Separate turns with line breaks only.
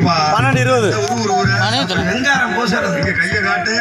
இருக்குப்பா
பன்னெண்டு இருபது
வெங்காரம் பூசறதுக்கு
கையை காட்டு